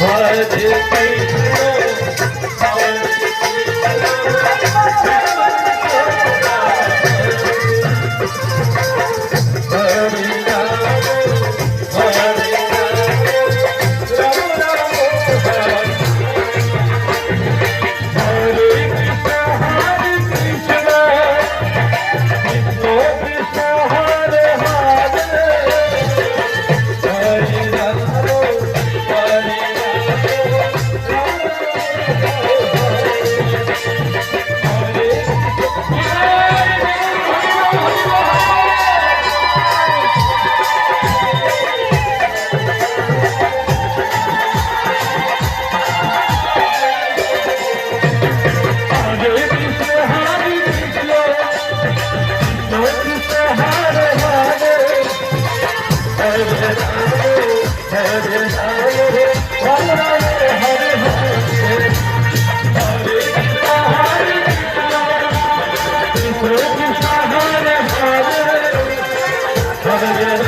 भजते Hare Hare